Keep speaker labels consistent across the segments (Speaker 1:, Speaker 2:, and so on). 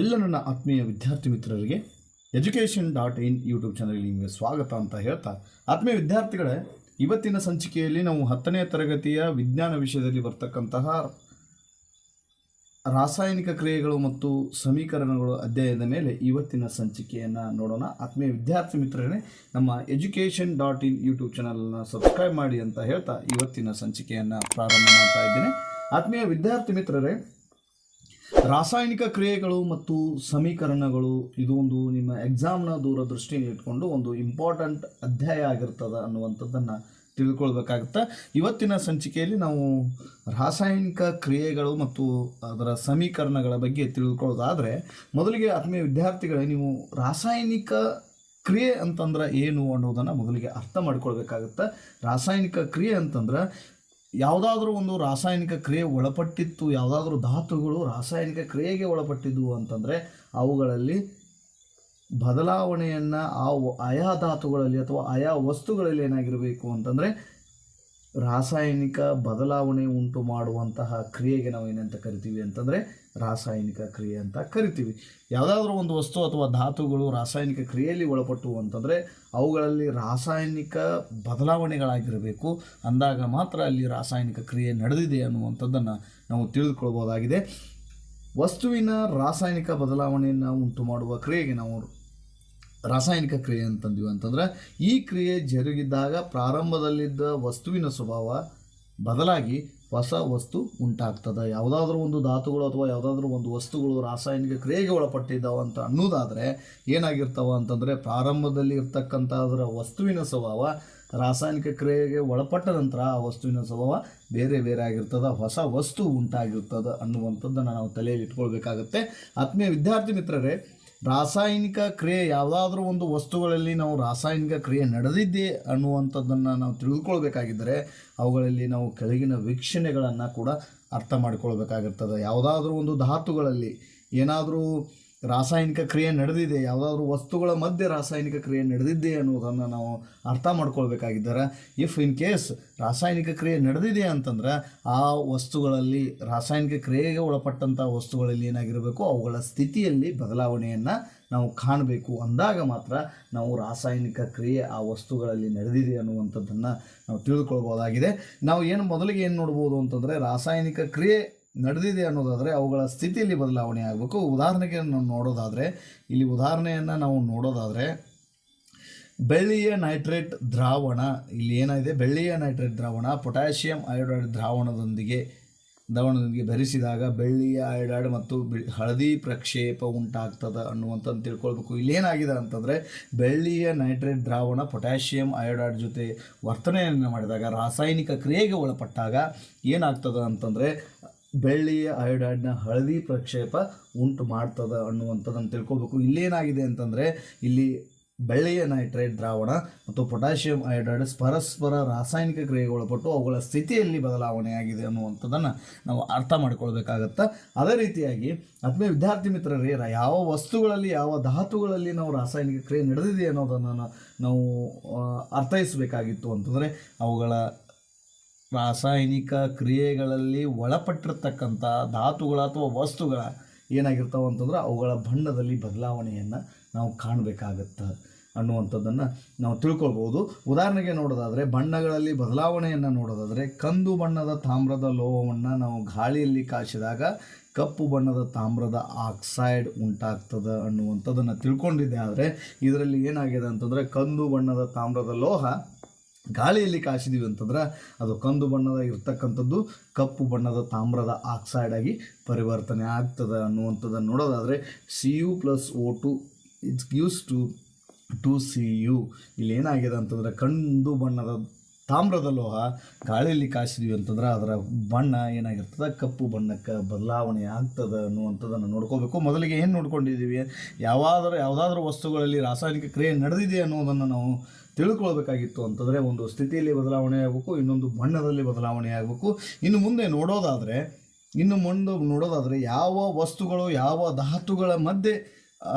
Speaker 1: ಎಲ್ಲ ನನ್ನ ಆತ್ಮೀಯ ವಿದ್ಯಾರ್ಥಿ ಮಿತ್ರರಿಗೆ ಎಜುಕೇಷನ್ ಡಾಟ್ ಇನ್ ಯೂಟ್ಯೂಬ್ ಚಾನಲ್ಗೆ ನಿಮಗೆ ಸ್ವಾಗತ ಅಂತ ಹೇಳ್ತಾ, ಆತ್ಮೀಯ ವಿದ್ಯಾರ್ಥಿಗಳೇ, ಇವತ್ತಿನ ಸಂಚಿಕೆಯಲ್ಲಿ ನಾವು ಹತ್ತನೇ ತರಗತಿಯ ವಿಜ್ಞಾನ ವಿಷಯದಲ್ಲಿ ಬರ್ತಕ್ಕಂತಹ ರಾಸಾಯನಿಕ ಕ್ರಿಯೆಗಳು ಮತ್ತು ಸಮೀಕರಣಗಳು ಅಧ್ಯಾಯದ ಮೇಲೆ ಇವತ್ತಿನ ಸಂಚಿಕೆಯನ್ನು ನೋಡೋಣ. ಆತ್ಮೀಯ ವಿದ್ಯಾರ್ಥಿ ಮಿತ್ರರೇ, ನಮ್ಮ ಎಜುಕೇಷನ್ ಡಾಟ್ ಇನ್ ಯೂಟ್ಯೂಬ್ ಚಾನಲನ್ನು ಸಬ್ಸ್ಕ್ರೈಬ್ ಮಾಡಿ ಅಂತ ಹೇಳ್ತಾ ಇವತ್ತಿನ ಸಂಚಿಕೆಯನ್ನು ಪ್ರಾರಂಭ ಮಾಡ್ತಾ ಇದ್ದೇನೆ. ಆತ್ಮೀಯ ವಿದ್ಯಾರ್ಥಿ ಮಿತ್ರರೇ ರಾಸಾಯನಿಕ ಕ್ರಿಯೆಗಳು ಮತ್ತು ಸಮೀಕರಣಗಳು, ಇದು ಒಂದು ನಿಮ್ಮ ಎಕ್ಸಾಮ್ನ ದೂರದೃಷ್ಟಿ ಇಟ್ಕೊಂಡು ಒಂದು ಇಂಪಾರ್ಟೆಂಟ್ ಅಧ್ಯಾಯ ಆಗಿರ್ತದೆ ಅನ್ನುವಂಥದ್ದನ್ನು ತಿಳ್ಕೊಳ್ಬೇಕಾಗುತ್ತೆ. ಇವತ್ತಿನ ಸಂಚಿಕೆಯಲ್ಲಿ ನಾವು ರಾಸಾಯನಿಕ ಕ್ರಿಯೆಗಳು ಮತ್ತು ಅದರ ಸಮೀಕರಣಗಳ ಬಗ್ಗೆ ತಿಳ್ಕೊಳ್ಳೋದಾದರೆ, ಮೊದಲಿಗೆ ಆತ್ಮೀಯ ವಿದ್ಯಾರ್ಥಿಗಳೇ, ನೀವು ರಾಸಾಯನಿಕ ಕ್ರಿಯೆ ಅಂತಂದ್ರೆ ಏನು ಅನ್ನೋದನ್ನು ಮೊದಲಿಗೆ ಅರ್ಥ ಮಾಡ್ಕೊಳ್ಬೇಕಾಗುತ್ತೆ. ರಾಸಾಯನಿಕ ಕ್ರಿಯೆ ಅಂತಂದ್ರೆ ಯಾವುದಾದ್ರೂ ಒಂದು ರಾಸಾಯನಿಕ ಕ್ರಿಯೆ ಒಳಪಟ್ಟಿತ್ತು, ಯಾವುದಾದ್ರೂ ಧಾತುಗಳು ರಾಸಾಯನಿಕ ಕ್ರಿಯೆಗೆ ಒಳಪಟ್ಟಿದ್ದವು ಅಂತಂದರೆ ಅವುಗಳಲ್ಲಿ ಬದಲಾವಣೆಯನ್ನು ಆ ಆಯಾ ಧಾತುಗಳಲ್ಲಿ ಅಥವಾ ಆಯಾ ವಸ್ತುಗಳಲ್ಲಿ ಏನಾಗಿರಬೇಕು ಅಂತಂದರೆ ರಾಸಾಯನಿಕ ಬದಲಾವಣೆ ಉಂಟು ಮಾಡುವಂತಹ ಕ್ರಿಯೆಗೆ ನಾವು ಏನಂತ ಕರಿತೀವಿ ಅಂತಂದರೆ ರಾಸಾಯನಿಕ ಕ್ರಿಯೆ ಅಂತ ಕರಿತೀವಿ. ಯಾವುದಾದ್ರೂ ಒಂದು ವಸ್ತು ಅಥವಾ ಧಾತುಗಳು ರಾಸಾಯನಿಕ ಕ್ರಿಯೆಯಲ್ಲಿ ಒಳಪಟ್ಟು ಅಂತಂದರೆ ಅವುಗಳಲ್ಲಿ ರಾಸಾಯನಿಕ ಬದಲಾವಣೆಗಳಾಗಿರಬೇಕು. ಅಂದಾಗ ಮಾತ್ರ ಅಲ್ಲಿ ರಾಸಾಯನಿಕ ಕ್ರಿಯೆ ನಡೆದಿದೆ ಅನ್ನುವಂಥದ್ದನ್ನು ನಾವು ತಿಳಿದುಕೊಳ್ಬೋದಾಗಿದೆ. ವಸ್ತುವಿನ ರಾಸಾಯನಿಕ ಬದಲಾವಣೆಯನ್ನು ಉಂಟು ಮಾಡುವ ಕ್ರಿಯೆಗೆ ನಾವು ರಾಸಾಯನಿಕ ಕ್ರಿಯೆ ಅಂತಂದ್ವಿ ಅಂತಂದ್ರೆ ಈ ಕ್ರಿಯೆ ಜರುಗಿದಾಗ ಪ್ರಾರಂಭದಲ್ಲಿದ್ದ ವಸ್ತುವಿನ ಸ್ವಭಾವ ಬದಲಾಗಿ ಹೊಸ ವಸ್ತು ಉಂಟಾಗ್ತದೆ. ಯಾವುದಾದ್ರೂ ಒಂದು ಧಾತುಗಳು ಅಥವಾ ಯಾವುದಾದ್ರೂ ಒಂದು ವಸ್ತುಗಳು ರಾಸಾಯನಿಕ ಕ್ರಿಯೆಗೆ ಒಳಪಟ್ಟಿದ್ದಾವೆ ಅಂತ ಅನ್ನೋದಾದರೆ ಏನಾಗಿರ್ತಾವ ಅಂತಂದರೆ ಪ್ರಾರಂಭದಲ್ಲಿ ಇರ್ತಕ್ಕಂಥ ಅದರ ವಸ್ತುವಿನ ಸ್ವಭಾವ ರಾಸಾಯನಿಕ ಕ್ರಿಯೆಗೆ ಒಳಪಟ್ಟ ನಂತರ ಆ ವಸ್ತುವಿನ ಸ್ವಭಾವ ಬೇರೆ ಬೇರೆ ಆಗಿರ್ತದೆ, ಹೊಸ ವಸ್ತು ಉಂಟಾಗಿರ್ತದೆ ಅನ್ನುವಂಥದ್ದನ್ನು ನಾವು ತಲೆಯಲ್ಲಿ ಇಟ್ಕೊಳ್ಬೇಕಾಗತ್ತೆ. ಆತ್ಮೀಯ ವಿದ್ಯಾರ್ಥಿ ಮಿತ್ರರೇ ರಾಸಾಯನಿಕ ಕ್ರಿಯೆ ಯಾವುದಾದ್ರೂ ಒಂದು ವಸ್ತುಗಳಲ್ಲಿ ನಾವು ರಾಸಾಯನಿಕ ಕ್ರಿಯೆ ನಡೆದಿದ್ದೆ ಅನ್ನುವಂಥದ್ದನ್ನು ನಾವು ತಿಳ್ಕೊಳ್ಬೇಕಾಗಿದ್ದರೆ ಅವುಗಳಲ್ಲಿ ನಾವು ಕೆಳಗಿನ ವೀಕ್ಷಣೆಗಳನ್ನು ಕೂಡ ಅರ್ಥ ಮಾಡಿಕೊಳ್ಬೇಕಾಗಿರ್ತದೆ. ಯಾವುದಾದ್ರೂ ಒಂದು ಧಾತುಗಳಲ್ಲಿ ಏನಾದರೂ ರಾಸಾಯನಿಕ ಕ್ರಿಯೆ ನಡೆದಿದೆ, ಯಾವುದಾದ್ರೂ ವಸ್ತುಗಳ ಮಧ್ಯೆ ರಾಸಾಯನಿಕ ಕ್ರಿಯೆ ನಡೆದಿದೆ ಅನ್ನೋದನ್ನು ನಾವು ಅರ್ಥ ಮಾಡ್ಕೊಳ್ಬೇಕಾಗಿದ್ದಾರೆ ಇಫ್ ಇನ್ ಕೇಸ್ ರಾಸಾಯನಿಕ ಕ್ರಿಯೆ ನಡೆದಿದೆ ಅಂತಂದ್ರೆ, ಆ ವಸ್ತುಗಳಲ್ಲಿ, ರಾಸಾಯನಿಕ ಕ್ರಿಯೆಗೆ ಒಳಪಟ್ಟಂಥ ವಸ್ತುಗಳಲ್ಲಿ ಏನಾಗಿರಬೇಕು, ಅವುಗಳ ಸ್ಥಿತಿಯಲ್ಲಿ ಬದಲಾವಣೆಯನ್ನು ನಾವು ಕಾಣಬೇಕು. ಅಂದಾಗ ಮಾತ್ರ ನಾವು ರಾಸಾಯನಿಕ ಕ್ರಿಯೆ ಆ ವಸ್ತುಗಳಲ್ಲಿ ನಡೆದಿದೆ ಅನ್ನುವಂಥದ್ದನ್ನು ನಾವು ತಿಳಿದುಕೊಳ್ಬೋದಾಗಿದೆ. ನಾವು ಏನು ಮೊದಲಿಗೆ ಏನು ನೋಡ್ಬೋದು ಅಂತಂದರೆ, ರಾಸಾಯನಿಕ ಕ್ರಿಯೆ ನಡೆದಿದೆ ಅನ್ನೋದಾದರೆ ಅವುಗಳ ಸ್ಥಿತಿಯಲ್ಲಿ ಬದಲಾವಣೆ ಆಗಬೇಕು. ಉದಾಹರಣೆಗೆ ನಾವು ನೋಡೋದಾದರೆ, ಇಲ್ಲಿ ಉದಾಹರಣೆಯನ್ನು ನಾವು ನೋಡೋದಾದರೆ, ಬೆಳ್ಳಿಯ ನೈಟ್ರೇಟ್ ದ್ರಾವಣ, ಇಲ್ಲಿ ಏನಾಗಿದೆ? ಬೆಳ್ಳಿಯ ನೈಟ್ರೇಟ್ ದ್ರಾವಣ ಪೊಟ್ಯಾಷಿಯಂ ಅಯೋಡೈಡ್ ದ್ರಾವಣದೊಂದಿಗೆ ದ್ರಾವಣದೊಂದಿಗೆ ಬೆರೆಸಿದಾಗ ಬೆಳ್ಳಿಯ ಅಯೋಡೈಡ್ ಮತ್ತು ಹಳದಿ ಪ್ರಕ್ಷೇಪ ಉಂಟಾಗ್ತದೆ ಅನ್ನುವಂಥದ್ದು ತಿಳ್ಕೊಳ್ಬೇಕು. ಇಲ್ಲೇನಾಗಿದೆ ಅಂತಂದರೆ, ಬೆಳ್ಳಿಯ ನೈಟ್ರೇಟ್ ದ್ರಾವಣ ಪೊಟ್ಯಾಷಿಯಂ ಅಯೋಡೈಡ್ ಜೊತೆ ವರ್ತನೆಯನ್ನು ಮಾಡಿದಾಗ, ರಾಸಾಯನಿಕ ಕ್ರಿಯೆಗೆ ಒಳಪಟ್ಟಾಗ ಏನಾಗ್ತದೆ ಅಂತಂದರೆ ಬೆಳ್ಳಿಯ ಅಯೋಡೈಡ್ನ ಹಳದಿ ಪ್ರಕ್ಷೇಪ ಉಂಟು ಮಾಡ್ತದೆ ಅನ್ನುವಂಥದ್ದನ್ನು ತಿಳ್ಕೊಬೇಕು. ಇಲ್ಲೇನಾಗಿದೆ ಅಂತಂದರೆ, ಇಲ್ಲಿ ಬೆಳ್ಳಿಯ ನೈಟ್ರೇಟ್ ದ್ರಾವಣ ಮತ್ತು ಪೊಟ್ಯಾಷಿಯಂ ಅಯೋಡೈಡ್ ಪರಸ್ಪರ ರಾಸಾಯನಿಕ ಕ್ರಿಯೆಗೆ ಒಳಪಟ್ಟು ಅವುಗಳ ಸ್ಥಿತಿಯಲ್ಲಿ ಬದಲಾವಣೆಯಾಗಿದೆ ಅನ್ನುವಂಥದ್ದನ್ನು ನಾವು ಅರ್ಥ ಮಾಡ್ಕೊಳ್ಬೇಕಾಗತ್ತೆ? ಅದೇ ರೀತಿಯಾಗಿ, ಆತ್ಮೀಯ ವಿದ್ಯಾರ್ಥಿ ಮಿತ್ರರೇ ಯಾವ ವಸ್ತುಗಳಲ್ಲಿ, ಯಾವ ಧಾತುಗಳಲ್ಲಿ ನಾವು ರಾಸಾಯನಿಕ ಕ್ರಿಯೆ ನಡೆದಿದೆ ಅನ್ನೋದನ್ನು ನಾವು ಅರ್ಥೈಸಬೇಕಾಗಿತ್ತು ಅಂತಂದರೆ, ಅವುಗಳ ರಾಸಾಯನಿಕ ಕ್ರಿಯೆಗಳಲ್ಲಿ ಒಳಪಟ್ಟಿರ್ತಕ್ಕಂಥ ಧಾತುಗಳ ಅಥವಾ ವಸ್ತುಗಳ ಏನಾಗಿರ್ತಾವೆ ಅಂತಂದ್ರೆ ಅವುಗಳ ಬಣ್ಣದಲ್ಲಿ ಬದಲಾವಣೆಯನ್ನು ನಾವು ಕಾಣಬೇಕಾಗತ್ತೆ ಅನ್ನುವಂಥದ್ದನ್ನು ನಾವು ತಿಳ್ಕೊಳ್ಬೋದು. ಉದಾಹರಣೆಗೆ ನೋಡೋದಾದರೆ ಬಣ್ಣಗಳಲ್ಲಿ ಬದಲಾವಣೆಯನ್ನು ನೋಡೋದಾದರೆ ಕಂದು ಬಣ್ಣದ ತಾಮ್ರದ ಲೋಹವನ್ನು ನಾವು ಗಾಳಿಯಲ್ಲಿ ಕಾಯಿಸಿದಾಗ ಕಪ್ಪು ಬಣ್ಣದ ತಾಮ್ರದ ಆಕ್ಸೈಡ್ ಉಂಟಾಗ್ತದೆ ಅನ್ನುವಂಥದ್ದನ್ನು ತಿಳ್ಕೊಂಡಿದ್ದೆ. ಆದರೆ ಇದರಲ್ಲಿ ಏನಾಗಿದೆ ಅಂತಂದರೆ ಕಂದು ಬಣ್ಣದ ತಾಮ್ರದ ಲೋಹ ಗಾಳಿಯಲ್ಲಿ ಕಾಯಿಸಿದೀವಿ ಅಂತಂದ್ರೆ ಅದು ಕಂದು ಬಣ್ಣದ ಇರ್ತಕ್ಕಂಥದ್ದು ಕಪ್ಪು ಬಣ್ಣದ ತಾಮ್ರದ ಆಕ್ಸೈಡ್ ಆಗಿ ಪರಿವರ್ತನೆ ಆಗ್ತದೆ ಅನ್ನುವಂಥದ್ದನ್ನು ನೋಡೋದಾದರೆ C U plus O two it's use to two C U ಇಲ್ಲಿ ಏನಾಗಿದೆ ಅಂತಂದರೆ ಕಂದು ಬಣ್ಣದ ತಾಮ್ರದ ಲೋಹ ಗಾಳಿಯಲ್ಲಿ ಕಾಯಿಸಿದ್ವಿ ಅಂತಂದ್ರೆ ಅದರ ಬಣ್ಣ ಏನಾಗಿರ್ತದೆ? ಕಪ್ಪು ಬಣ್ಣಕ್ಕೆ ಬದಲಾವಣೆ ಆಗ್ತದೆ ಅನ್ನುವಂಥದ್ದನ್ನು ನೋಡ್ಕೋಬೇಕು. ಮೊದಲಿಗೆ ಏನು ನೋಡ್ಕೊಂಡಿದ್ದೀವಿ? ಯಾವಾದರೂ, ಯಾವುದಾದ್ರೂ ವಸ್ತುಗಳಲ್ಲಿ ರಾಸಾಯನಿಕ ಕ್ರಿಯೆ ನಡೆದಿದೆ ಅನ್ನೋದನ್ನು ನಾವು ತಿಳ್ಕೊಳ್ಬೇಕಾಗಿತ್ತು ಅಂತಂದರೆ ಒಂದು ಸ್ಥಿತಿಯಲ್ಲಿ ಬದಲಾವಣೆ ಆಗಬೇಕು, ಇನ್ನೊಂದು ಬಣ್ಣದಲ್ಲಿ ಬದಲಾವಣೆ ಆಗಬೇಕು. ಇನ್ನು ಮುಂದೆ ನೋಡೋದಾದರೆ, ಇನ್ನು ಮುಂದೆ ನೋಡೋದಾದರೆ ಯಾವ ವಸ್ತುಗಳು, ಯಾವ ಧಾತುಗಳ ಮಧ್ಯೆ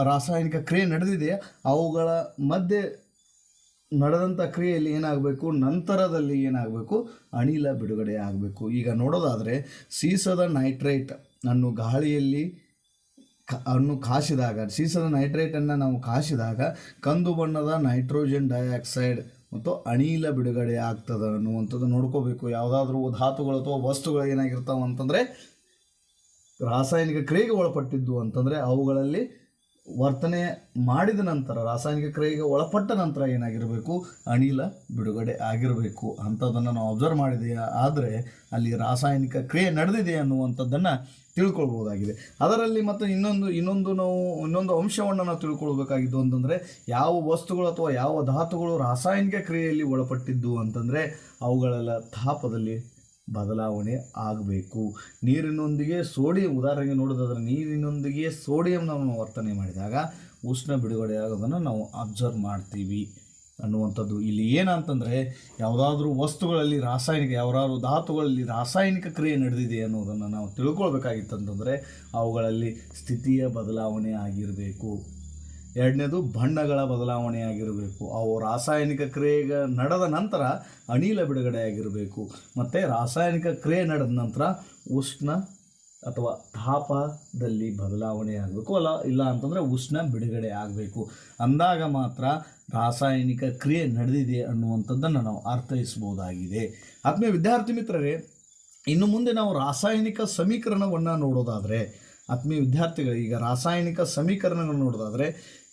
Speaker 1: ರಾಸಾಯನಿಕ ಕ್ರಿಯೆ ನಡೆದಿದೆ ಅವುಗಳ ಮಧ್ಯೆ ನಡೆದಂಥ ಕ್ರಿಯೆಯಲ್ಲಿ ಏನಾಗಬೇಕು, ನಂತರದಲ್ಲಿ ಏನಾಗಬೇಕು, ಅನಿಲ ಬಿಡುಗಡೆ ಆಗಬೇಕು. ಈಗ ನೋಡೋದಾದರೆ, ಸೀಸದ ನೈಟ್ರೇಟ್ ಅನ್ನು ಗಾಳಿಯಲ್ಲಿ ಅನ್ನು ಕಾಸಿದಾಗ ಸೀಸದ ನೈಟ್ರೇಟನ್ನು ನಾವು ಕಾಸಿದಾಗ ಕಂದು ಬಣ್ಣದ ನೈಟ್ರೋಜನ್ ಡೈಆಕ್ಸೈಡ್ ಮತ್ತು ಅನಿಲ ಬಿಡುಗಡೆ ಆಗ್ತದೆ ಅನ್ನುವಂಥದ್ದು ನೋಡ್ಕೋಬೇಕು. ಯಾವುದಾದ್ರೂ ಧಾತುಗಳು ಅಥವಾ ವಸ್ತುಗಳು ಏನಾಗಿರ್ತಾವೆ ಅಂತಂದರೆ ರಾಸಾಯನಿಕ ಕ್ರಿಯೆಗೆ ಒಳಪಟ್ಟಿದ್ದು ಅಂತಂದರೆ ಅವುಗಳಲ್ಲಿ ವರ್ತನೆ ಮಾಡಿದ ನಂತರ, ರಾಸಾಯನಿಕ ಕ್ರಿಯೆಗೆ ಒಳಪಟ್ಟ ನಂತರ ಏನಾಗಿರಬೇಕು? ಅನಿಲ ಬಿಡುಗಡೆ ಆಗಿರಬೇಕು ಅಂಥದ್ದನ್ನು ನಾವು ಅಬ್ಸರ್ವ್ ಮಾಡಿದೆಯಾ? ಆದರೆ ಅಲ್ಲಿ ರಾಸಾಯನಿಕ ಕ್ರಿಯೆ ನಡೆದಿದೆ ಅನ್ನುವಂಥದ್ದನ್ನು ತಿಳ್ಕೊಳ್ಬೋದಾಗಿದೆ. ಅದರಲ್ಲಿ ಮತ್ತು ಇನ್ನೊಂದು ಇನ್ನೊಂದು ನಾವು, ಇನ್ನೊಂದು ಅಂಶವನ್ನು ನಾವು ತಿಳ್ಕೊಳ್ಬೇಕಾಗಿದ್ದು ಅಂತಂದರೆ, ಯಾವ ವಸ್ತುಗಳು ಅಥವಾ ಯಾವ ಧಾತುಗಳು ರಾಸಾಯನಿಕ ಕ್ರಿಯೆಯಲ್ಲಿ ಒಳಪಟ್ಟಿದ್ದು ಅಂತಂದರೆ, ಅವುಗಳೆಲ್ಲ ತಾಪದಲ್ಲಿ ಬದಲಾವಣೆ ಆಗಬೇಕು. ನೀರಿನೊಂದಿಗೆ ಸೋಡಿಯಂ, ಉದಾಹರಣೆಗೆ ನೋಡೋದಾದ್ರೆ ನೀರಿನೊಂದಿಗೆ ಸೋಡಿಯಂ ನಾವು ವರ್ತನೆ ಮಾಡಿದಾಗ ಉಷ್ಣ ಬಿಡುಗಡೆ ಆಗೋದನ್ನು ನಾವು ಅಬ್ಸರ್ವ್ ಮಾಡ್ತೀವಿ ಅನ್ನುವಂಥದ್ದು. ಇಲ್ಲಿ ಏನಂತಂದರೆ ಯಾವುದಾದ್ರೂ ವಸ್ತುಗಳಲ್ಲಿ ರಾಸಾಯನಿಕ, ಯಾವ್ದಾದ್ರು ಧಾತುಗಳಲ್ಲಿ ರಾಸಾಯನಿಕ ಕ್ರಿಯೆ ನಡೆದಿದೆ ಅನ್ನೋದನ್ನು ನಾವು ತಿಳ್ಕೊಳ್ಬೇಕಾಗಿತ್ತಂತಂದರೆ ಅವುಗಳಲ್ಲಿ ಸ್ಥಿತಿಯ ಬದಲಾವಣೆ ಆಗಿರಬೇಕು. ಎರಡನೇದು ಬಣ್ಣಗಳ ಬದಲಾವಣೆಯಾಗಿರಬೇಕು. ಅವು ರಾಸಾಯನಿಕ ಕ್ರಿಯೆಗೆ ನಡೆದ ನಂತರ ಅನಿಲ ಬಿಡುಗಡೆಯಾಗಿರಬೇಕು. ಮತ್ತು ರಾಸಾಯನಿಕ ಕ್ರಿಯೆ ನಡೆದ ನಂತರ ಉಷ್ಣ ಅಥವಾ ತಾಪದಲ್ಲಿ ಬದಲಾವಣೆ ಆಗಬೇಕು ಅಲ್ಲ, ಇಲ್ಲ ಅಂತಂದರೆ ಉಷ್ಣ ಬಿಡುಗಡೆ ಆಗಬೇಕು. ಅಂದಾಗ ಮಾತ್ರ ರಾಸಾಯನಿಕ ಕ್ರಿಯೆ ನಡೆದಿದೆ ಅನ್ನುವಂಥದ್ದನ್ನು ನಾವು ಅರ್ಥೈಸ್ಬೋದಾಗಿದೆ ಆತ್ಮೀಯ ವಿದ್ಯಾರ್ಥಿ ಮಿತ್ರರೇ, ಇನ್ನು ಮುಂದೆ ನಾವು ರಾಸಾಯನಿಕ ಸಮೀಕರಣವನ್ನು ನೋಡೋದಾದರೆ, ಆತ್ಮೀಯ ವಿದ್ಯಾರ್ಥಿಗಳು, ಈಗ ರಾಸಾಯನಿಕ ಸಮೀಕರಣಗಳನ್ನು ನೋಡೋದಾದರೆ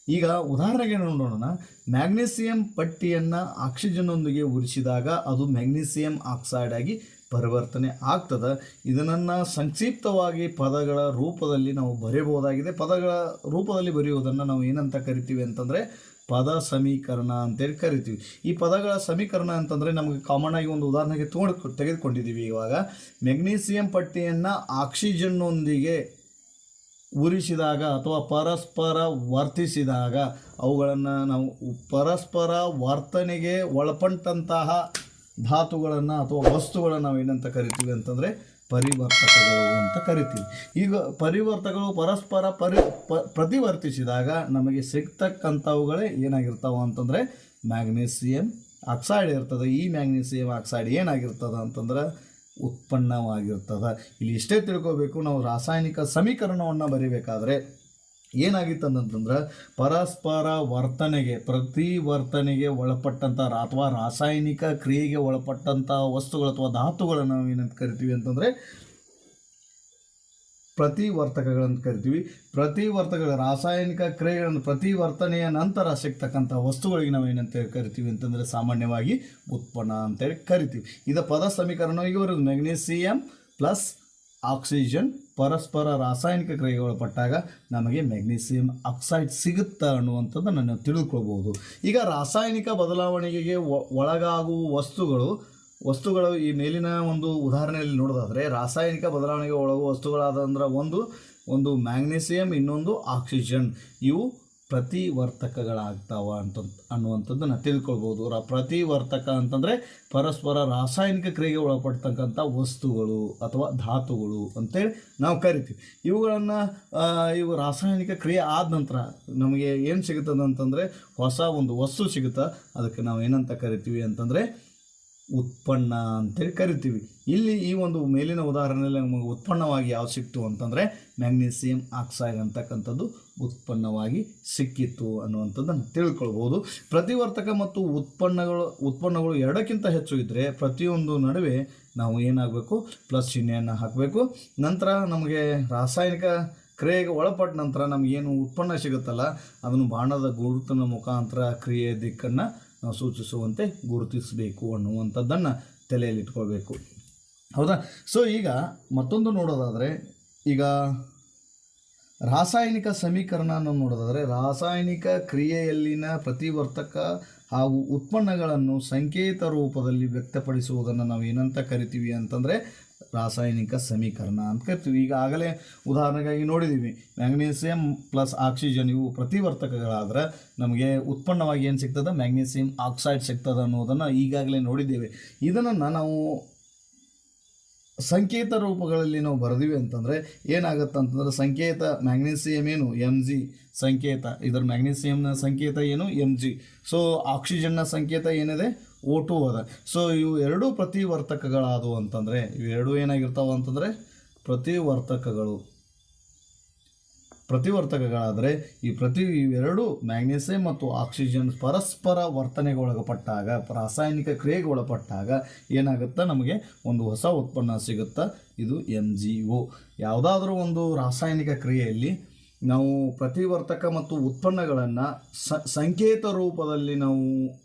Speaker 1: ಈಗ ಉದಾಹರಣೆಗೆ ನೋಡೋಣ. ಮ್ಯಾಗ್ನೀಸಿಯಂ ಪಟ್ಟಿಯನ್ನು ಆಕ್ಸಿಜನ್ನೊಂದಿಗೆ ಉರಿಸಿದಾಗ ಅದು ಮ್ಯಾಗ್ನೀಸಿಯಂ ಆಕ್ಸೈಡ್ ಆಗಿ ಪರಿವರ್ತನೆ ಆಗ್ತದೆ. ಇದನ್ನು ಸಂಕ್ಷಿಪ್ತವಾಗಿ ಪದಗಳ ರೂಪದಲ್ಲಿ ನಾವು ಬರೆಯಬಹುದಾಗಿದೆ. ಪದಗಳ ರೂಪದಲ್ಲಿ ಬರೆಯುವುದನ್ನು ನಾವು ಏನಂತ ಕರಿತೀವಿ ಅಂತಂದರೆ ಪದ ಸಮೀಕರಣ ಅಂತೇಳಿ ಕರಿತೀವಿ. ಈ ಪದಗಳ ಸಮೀಕರಣ ಅಂತಂದರೆ ನಮಗೆ ಕಾಮನ್ ಆಗಿ ಒಂದು ಉದಾಹರಣೆಗೆ ತಗೊಂಡು ತೆಗೆದುಕೊಂಡಿದ್ದೀವಿ ಇವಾಗ. ಮೆಗ್ನೀಸಿಯಂ ಪಟ್ಟಿಯನ್ನು ಆಕ್ಸಿಜನ್ನೊಂದಿಗೆ ಉರಿಸಿದಾಗ ಅಥವಾ ಪರಸ್ಪರ ವರ್ತಿಸಿದಾಗ ಅವುಗಳನ್ನು ನಾವು ಪರಸ್ಪರ ವರ್ತನೆಗೆ ಒಳಪಟ್ಟಂತಹ ಧಾತುಗಳನ್ನು ಅಥವಾ ವಸ್ತುಗಳನ್ನು ನಾವು ಏನಂತ ಕರಿತೀವಿ ಅಂತಂದರೆ ಪರಿವರ್ತಕಗಳು ಅಂತ ಕರಿತೀವಿ. ಈಗ ಪರಿವರ್ತಕಗಳು ಪರಸ್ಪರ ಪರಿ, ಪ, ಪ್ರತಿವರ್ತಿಸಿದಾಗ ನಮಗೆ ಸಿಗ್ತಕ್ಕಂಥವುಗಳೇ ಏನಾಗಿರ್ತಾವೆ ಅಂತಂದರೆ ಮ್ಯಾಗ್ನೀಸಿಯಮ್ ಆಕ್ಸೈಡ್ ಇರ್ತದೆ. ಈ ಮ್ಯಾಗ್ನೀಸಿಯಮ್ ಆಕ್ಸೈಡ್ ಏನಾಗಿರ್ತದೆ ಅಂತಂದ್ರೆ ಉತ್ಪನ್ನವಾಗಿರ್ತದೆ. ಇಲ್ಲಿ ಇಷ್ಟೇ ತಿಳ್ಕೋಬೇಕು, ನಾವು ರಾಸಾಯನಿಕ ಸಮೀಕರಣವನ್ನು ಬರಿಬೇಕಾದ್ರೆ ಏನಾಗಿತ್ತಂತಂದ್ರೆ ಪರಸ್ಪರ ವರ್ತನೆಗೆ, ಪ್ರತಿ ವರ್ತನೆಗೆ ಒಳಪಟ್ಟಂಥ ಅಥವಾ ರಾಸಾಯನಿಕ ಕ್ರಿಯೆಗೆ ಒಳಪಟ್ಟಂಥ ವಸ್ತುಗಳು ಅಥವಾ ಧಾತುಗಳನ್ನು ನಾವು ಏನಂತ ಕರಿತೀವಿ ಅಂತಂದರೆ ಪ್ರತಿವರ್ತಕಗಳಂತ ಕರಿತೀವಿ. ಪ್ರತಿವರ್ತಕಗಳ ರಾಸಾಯನಿಕ ಕ್ರಿಯೆಗಳನ್ನು ಪ್ರತಿವರ್ತನೆಯ ನಂತರ ಸಿಗ್ತಕ್ಕಂಥ ವಸ್ತುಗಳಿಗೆ ನಾವು ಏನಂತ ಕರಿತೀವಿ ಅಂತಂದರೆ ಸಾಮಾನ್ಯವಾಗಿ ಉತ್ಪನ್ನ ಅಂತೇಳಿ ಕರಿತೀವಿ. ಇದು ಪದ ಸಮೀಕರಣ ಈಗ ಮೆಗ್ನೀಸಿಯಂ ಪ್ಲಸ್ ಆಕ್ಸಿಜನ್ ಪರಸ್ಪರ ರಾಸಾಯನಿಕ ಕ್ರಿಯೆಗೆ ಒಳಪಟ್ಟಾಗ ನಮಗೆ ಮೆಗ್ನೀಸಿಯಂ ಆಕ್ಸೈಡ್ ಸಿಗುತ್ತಾ ಅನ್ನುವಂಥದ್ದನ್ನು ನಾವು ತಿಳಿದುಕೊಳ್ಬೋದು ಈಗ ರಾಸಾಯನಿಕ ಬದಲಾವಣೆಗೆ ಒಳಗಾಗುವ ವಸ್ತುಗಳು ವಸ್ತುಗಳು ಈ ಮೇಲಿನ ಒಂದು ಉದಾಹರಣೆಯಲ್ಲಿ ನೋಡೋದಾದರೆ ರಾಸಾಯನಿಕ ಬದಲಾವಣೆಗೆ ಒಳಗುವ ವಸ್ತುಗಳಾದಂದ್ರೆ ಒಂದು ಒಂದು ಮ್ಯಾಗ್ನೀಸಿಯಂ, ಇನ್ನೊಂದು ಆಕ್ಸಿಜನ್. ಇವು ಪ್ರತಿವರ್ತಕಗಳಾಗ್ತಾವ ಅಂತ ಅನ್ನುವಂಥದ್ದನ್ನು ತಿಳ್ಕೊಳ್ಬೋದು ರ, ಪ್ರತಿವರ್ತಕ ಅಂತಂದರೆ ಪರಸ್ಪರ ರಾಸಾಯನಿಕ ಕ್ರಿಯೆಗೆ ಒಳಪಡ್ತಕ್ಕಂಥ ವಸ್ತುಗಳು ಅಥವಾ ಧಾತುಗಳು ಅಂತೇಳಿ ನಾವು ಕರಿತೀವಿ. ಇವುಗಳನ್ನು ಇವು ರಾಸಾಯನಿಕ ಕ್ರಿಯೆ ಆದ ನಂತರ ನಮಗೆ ಏನು ಸಿಗುತ್ತದೆ ಅಂತಂದರೆ ಹೊಸ ಒಂದು ವಸ್ತು ಸಿಗುತ್ತಾ, ಅದಕ್ಕೆ ನಾವು ಏನಂತ ಕರಿತೀವಿ ಅಂತಂದರೆ ಉತ್ಪನ್ನ ಅಂತೇಳಿ ಕರಿತೀವಿ. ಇಲ್ಲಿ ಈ ಒಂದು ಮೇಲಿನ ಉದಾಹರಣೆಯಲ್ಲಿ ನಮಗೆ ಉತ್ಪನ್ನವಾಗಿ ಯಾವ್ದು ಸಿಕ್ತು ಅಂತಂದರೆ ಮ್ಯಾಗ್ನೀಸಿಯಂ ಆಕ್ಸೈಡ್ ಅಂತಕ್ಕಂಥದ್ದು ಉತ್ಪನ್ನವಾಗಿ ಸಿಕ್ಕಿತ್ತು ಅನ್ನುವಂಥದ್ದನ್ನು ತಿಳ್ಕೊಳ್ಬೋದು. ಪ್ರತಿವರ್ತಕ ಮತ್ತು ಉತ್ಪನ್ನಗಳು ಉತ್ಪನ್ನಗಳು ಎರಡಕ್ಕಿಂತ ಹೆಚ್ಚು ಇದ್ದರೆ ಪ್ರತಿಯೊಂದು ನಡುವೆ ನಾವು ಏನಾಗಬೇಕು? ಪ್ಲಸ್ ಚಿಹ್ನೆಯನ್ನು ಹಾಕಬೇಕು. ನಂತರ ನಮಗೆ ರಾಸಾಯನಿಕ ಕ್ರಿಯೆಗೆ ಒಳಪಟ್ಟ ನಂತರ ನಮಗೇನು ಉತ್ಪನ್ನ ಸಿಗುತ್ತಲ್ಲ, ಅದನ್ನು ಬಾಣದ ಗುರುತಿನ ಮುಖಾಂತರ ಕ್ರಿಯೆ ದಿಕ್ಕನ್ನು ಸೂಚಿಸುವಂತೆ ಗುರುತಿಸಬೇಕು ಅನ್ನುವಂಥದ್ದನ್ನು ತಲೆಯಲ್ಲಿಟ್ಕೋಬೇಕು ಹೌದಾ? ಸೊ ಈಗ ಮತ್ತೊಂದು ನೋಡೋದಾದರೆ, ಈಗ ರಾಸಾಯನಿಕ ಸಮೀಕರಣವನ್ನು ನೋಡೋದಾದರೆ, ರಾಸಾಯನಿಕ ಕ್ರಿಯೆಯಲ್ಲಿನ ಪ್ರತಿವರ್ತಕ ಹಾಗೂ ಉತ್ಪನ್ನಗಳನ್ನು ಸಂಕೇತ ರೂಪದಲ್ಲಿ ವ್ಯಕ್ತಪಡಿಸುವುದನ್ನು ನಾವು ಏನಂತ ಕರಿತೀವಿ ಅಂತಂದರೆ ರಾಸಾಯನಿಕ ಸಮೀಕರಣ ಅಂತ ಕರಿತೀವಿ. ಈಗಾಗಲೇ ಉದಾಹರಣೆಗಾಗಿ ನೋಡಿದ್ದೀವಿ ಮ್ಯಾಗ್ನೀಸಿಯಂ ಪ್ಲಸ್ ಆಕ್ಸಿಜನ್ ಇವು ಪ್ರತಿವರ್ತಕಗಳಾದ್ರೆ ನಮಗೆ ಉತ್ಪನ್ನವಾಗಿ ಏನು ಸಿಗ್ತದೆ? ಮ್ಯಾಗ್ನೀಸಿಯಂ ಆಕ್ಸೈಡ್ ಸಿಗ್ತದೆ ಅನ್ನೋದನ್ನು ಈಗಾಗಲೇ ನೋಡಿದ್ದೇವೆ ಇದನ್ನು ನಾವು ಸಂಕೇತ ರೂಪಗಳಲ್ಲಿ ನಾವು ಬರೆದಿವಿ ಅಂತಂದರೆ ಏನಾಗುತ್ತೆ ಅಂತಂದರೆ ಸಂಕೇತ ಮ್ಯಾಗ್ನೀಸಿಯಂ ಏನು? ಎಂ ಜಿ ಸಂಕೇತ. ಇದರ ಮ್ಯಾಗ್ನೀಸಿಯಂನ ಸಂಕೇತ ಏನು? ಎಂ ಜಿ ಸೊ ಆಕ್ಸಿಜನ್ನ ಸಂಕೇತ ಏನಿದೆ? ಓ ಟು ಅದ. ಸೊ ಇವು ಎರಡೂ ಪ್ರತಿವರ್ತಕಗಳಾದವು ಅಂತಂದರೆ, ಇವು ಎರಡೂ ಏನಾಗಿರ್ತಾವ ಅಂತಂದರೆ, ಪ್ರತಿವರ್ತಕಗಳು. ಪ್ರತಿವರ್ತಕಗಳಾದರೆ, ಈ ಪ್ರತಿ ಇವೆರಡು ಮ್ಯಾಗ್ನೀಸಿಯಂ ಮತ್ತು ಆಕ್ಸಿಜನ್ ಪರಸ್ಪರ ವರ್ತನೆಗೆ ಒಳಗಪಟ್ಟಾಗ ರಾಸಾಯನಿಕ ಕ್ರಿಯೆಗೆ ಒಳಪಟ್ಟಾಗ ಏನಾಗುತ್ತಾ ನಮಗೆ ಒಂದು ಹೊಸ ಉತ್ಪನ್ನ ಸಿಗುತ್ತಾ? ಇದು ಎಂ ಜಿ ಒ. ಯಾವುದಾದ್ರೂ ಒಂದು ರಾಸಾಯನಿಕ ಕ್ರಿಯೆಯಲ್ಲಿ ನಾವು ಪ್ರತಿವರ್ತಕ ಮತ್ತು ಉತ್ಪನ್ನಗಳನ್ನು ಸಂಕೇತ ರೂಪದಲ್ಲಿ ನಾವು